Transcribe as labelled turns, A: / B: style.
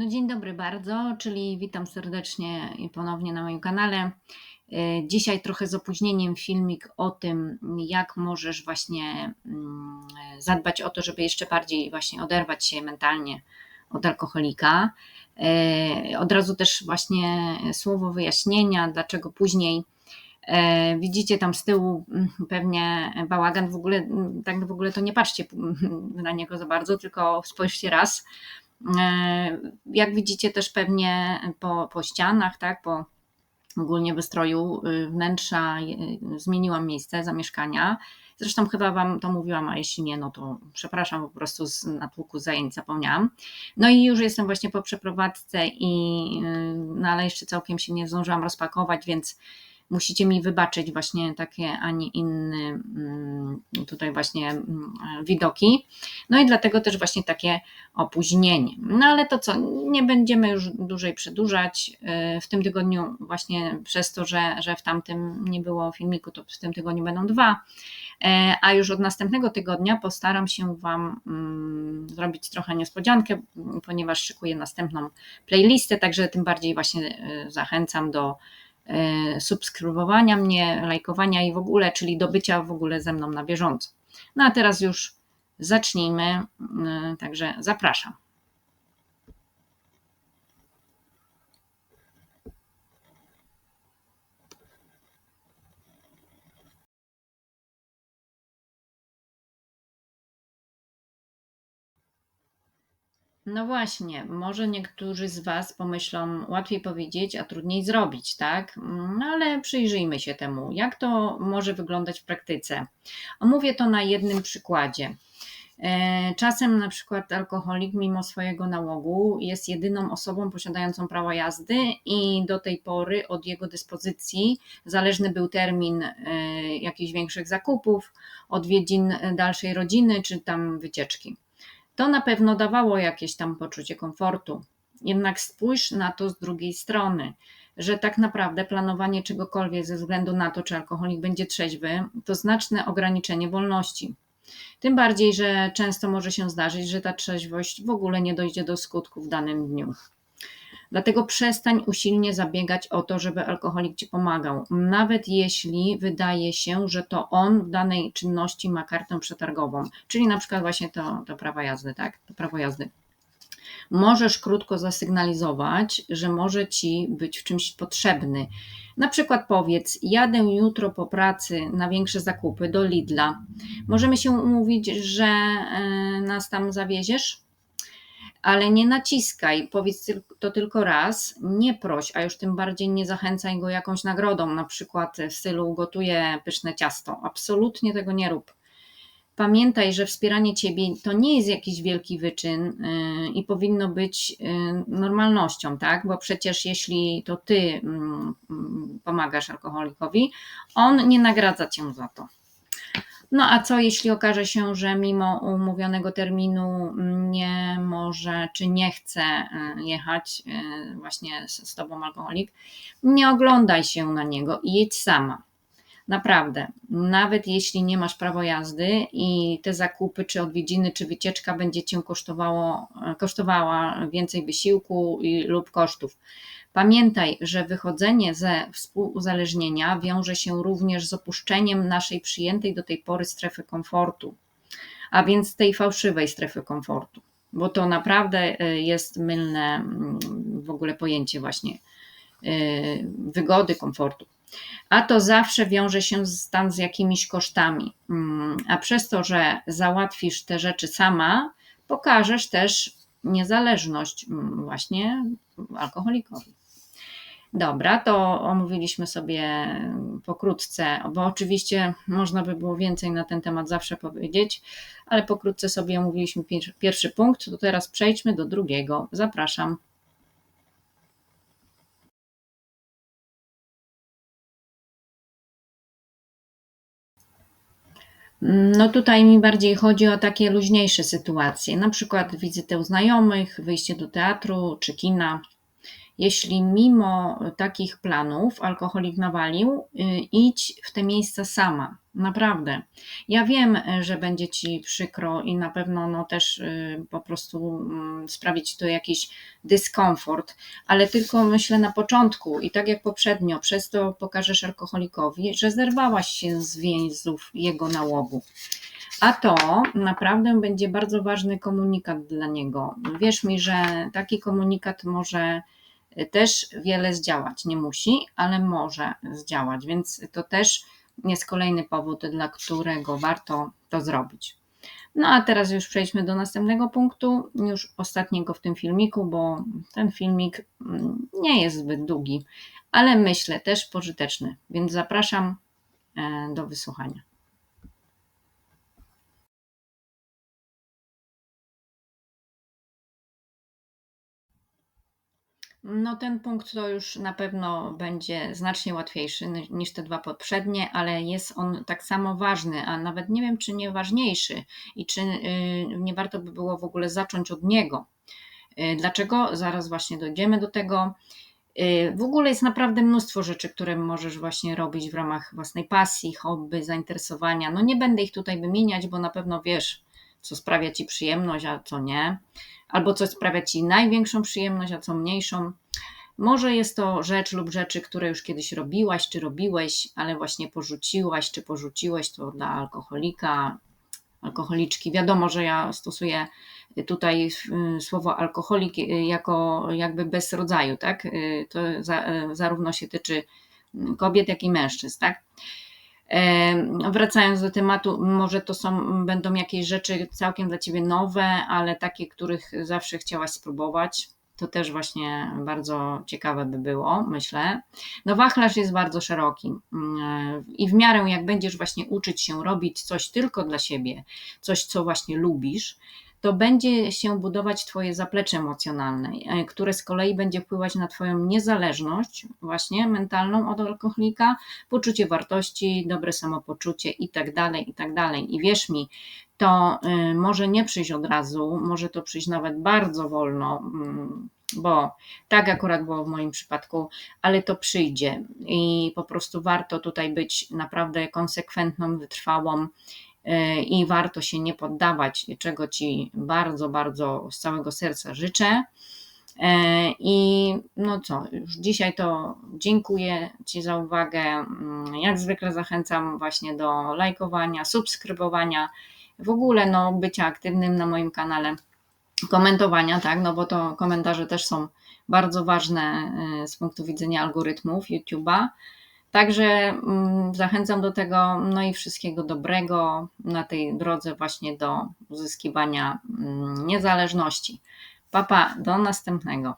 A: No dzień dobry bardzo, czyli witam serdecznie i ponownie na moim kanale. E, Dzisiaj trochę z opóźnieniem filmik o tym, jak możesz właśnie mm, zadbać o to, żeby jeszcze bardziej właśnie oderwać się mentalnie od alkoholika. E, Od razu też właśnie słowo wyjaśnienia, dlaczego później. E, Widzicie tam z tyłu mm, pewnie bałagan, w ogóle mm, tak w ogóle to nie patrzcie na niego za bardzo, tylko spojrzcie raz. E, Jak widzicie też pewnie po, po ścianach, tak, po ogólnie wystroju y, wnętrza y, zmieniłam miejsce zamieszkania. Zresztą chyba Wam to mówiłam, a jeśli nie, no to przepraszam, po prostu z natłuku zajęć zapomniałam. No i już jestem właśnie po przeprowadzce i y, no ale jeszcze całkiem się nie zdążyłam rozpakować, więc musicie mi wybaczyć właśnie takie, a nie inne mm, tutaj właśnie mm, widoki. No i dlatego też właśnie takie opóźnienie. No ale to co, nie będziemy już dłużej przedłużać. Yy, W tym tygodniu właśnie przez to, że, że w tamtym nie było filmiku, to w tym tygodniu będą dwa. E, A już od następnego tygodnia postaram się Wam mm, zrobić trochę niespodziankę, ponieważ szykuję następną playlistę, także tym bardziej właśnie e, zachęcam do subskrybowania mnie, lajkowania i w ogóle, czyli do bycia w ogóle ze mną na bieżąco. No a teraz już zacznijmy, e, także zapraszam. No właśnie, może niektórzy z Was pomyślą, łatwiej powiedzieć, a trudniej zrobić, tak? No ale przyjrzyjmy się temu, jak to może wyglądać w praktyce. Omówię to na jednym przykładzie. E, Czasem na przykład alkoholik, mimo swojego nałogu, jest jedyną osobą posiadającą prawo jazdy i do tej pory od jego dyspozycji zależny był termin e, jakichś większych zakupów, odwiedzin dalszej rodziny czy tam wycieczki. To na pewno dawało jakieś tam poczucie komfortu. Jednak spójrz na to z drugiej strony, że tak naprawdę planowanie czegokolwiek ze względu na to, czy alkoholik będzie trzeźwy, to znaczne ograniczenie wolności. Tym bardziej, że często może się zdarzyć, że ta trzeźwość w ogóle nie dojdzie do skutku w danym dniu. Dlatego przestań usilnie zabiegać o to, żeby alkoholik ci pomagał, nawet jeśli wydaje się, że to on w danej czynności ma kartę przetargową, czyli na przykład właśnie to, to prawo jazdy, tak? To prawo jazdy. Możesz krótko zasygnalizować, że może ci być w czymś potrzebny. Na przykład powiedz: Jadę jutro po pracy na większe zakupy do Lidla. Możemy się umówić, że e, nas tam zawieziesz? Ale nie naciskaj, powiedz to tylko raz, nie proś, a już tym bardziej nie zachęcaj go jakąś nagrodą, na przykład w stylu gotuję pyszne ciasto. Absolutnie tego nie rób. Pamiętaj, że wspieranie ciebie to nie jest jakiś wielki wyczyn yy, i powinno być yy, normalnością, tak? Bo przecież jeśli to ty mm, mm, pomagasz alkoholikowi, on nie nagradza cię za to. No a co jeśli okaże się, że mimo umówionego terminu nie może czy nie chce e, jechać e, właśnie z tobą alkoholik? Nie oglądaj się na niego i jedź sama. Naprawdę, nawet jeśli nie masz prawa jazdy i te zakupy, czy odwiedziny, czy wycieczka będzie cię kosztowało, kosztowała więcej wysiłku i, lub kosztów. Pamiętaj, że wychodzenie ze współuzależnienia wiąże się również z opuszczeniem naszej przyjętej do tej pory strefy komfortu, a więc tej fałszywej strefy komfortu, bo to naprawdę y, jest mylne mm, w ogóle pojęcie właśnie y, wygody, komfortu. A to zawsze wiąże się z, tam z jakimiś kosztami. Mm, A przez to, że załatwisz te rzeczy sama, pokażesz też niezależność mm, właśnie alkoholikowi. Dobra, to omówiliśmy sobie pokrótce, bo oczywiście można by było więcej na ten temat zawsze powiedzieć, ale pokrótce sobie omówiliśmy pier- pierwszy punkt, to teraz przejdźmy do drugiego. Zapraszam. No tutaj mi bardziej chodzi o takie luźniejsze sytuacje, na przykład wizytę u znajomych, wyjście do teatru czy kina. Jeśli mimo takich planów alkoholik nawalił, y, idź w te miejsca sama. Naprawdę. Ja wiem, że będzie ci przykro i na pewno no, też y, po prostu mm, sprawić to jakiś dyskomfort, ale tylko myślę na początku i tak jak poprzednio, przez to pokażesz alkoholikowi, że zerwałaś się z więzów jego nałogu. A to naprawdę będzie bardzo ważny komunikat dla niego. Wierz mi, że taki komunikat może też wiele zdziałać. Nie musi, ale może zdziałać, więc to też jest kolejny powód, dla którego warto to zrobić. No a teraz już przejdźmy do następnego punktu, już ostatniego w tym filmiku, bo ten filmik mm, nie jest zbyt długi, ale myślę też pożyteczny, więc zapraszam e, do wysłuchania. No, ten punkt to już na pewno będzie znacznie łatwiejszy niż te dwa poprzednie, ale jest on tak samo ważny, a nawet nie wiem, czy nie ważniejszy i czy y, nie warto by było w ogóle zacząć od niego. Y, dlaczego? Zaraz właśnie dojdziemy do tego. Y, w ogóle jest naprawdę mnóstwo rzeczy, które możesz właśnie robić w ramach własnej pasji, hobby, zainteresowania. No nie będę ich tutaj wymieniać, bo na pewno wiesz, co sprawia ci przyjemność, a co nie albo coś sprawia ci największą przyjemność, a co mniejszą. Może jest to rzecz lub rzeczy, które już kiedyś robiłaś, czy robiłeś, ale właśnie porzuciłaś, czy porzuciłeś to dla alkoholika, alkoholiczki. Wiadomo, że ja stosuję tutaj y, słowo alkoholik y, jako jakby bez rodzaju, tak? Y, to za, zarówno się tyczy kobiet, jak i mężczyzn, tak? Wracając do tematu, może to są, będą jakieś rzeczy całkiem dla Ciebie nowe, ale takie, których zawsze chciałaś spróbować. To też właśnie bardzo ciekawe by było, myślę. No wachlarz jest bardzo szeroki mm, i w miarę jak będziesz właśnie uczyć się robić coś tylko dla siebie, coś co właśnie lubisz, to będzie się budować Twoje zaplecze emocjonalne, e, które z kolei będzie wpływać na Twoją niezależność, właśnie mentalną od alkoholika, poczucie wartości, dobre samopoczucie i tak dalej, i tak. I wierz mi, to y, może nie przyjść od razu, może to przyjść nawet bardzo wolno, mm, bo tak akurat było w moim przypadku, ale to przyjdzie i po prostu warto tutaj być naprawdę konsekwentną, wytrwałą E, i warto się nie poddawać, czego Ci bardzo, bardzo z całego serca życzę. E, I no co, już dzisiaj to dziękuję Ci za uwagę. Mm, jak zwykle zachęcam właśnie do lajkowania, subskrybowania, w ogóle no, bycia aktywnym na moim kanale, komentowania, tak, no bo to komentarze też są bardzo ważne e, z punktu widzenia algorytmów YouTube'a. Także mm, zachęcam do tego, no i wszystkiego dobrego na tej drodze właśnie do uzyskiwania mm, niezależności. Papa, do następnego.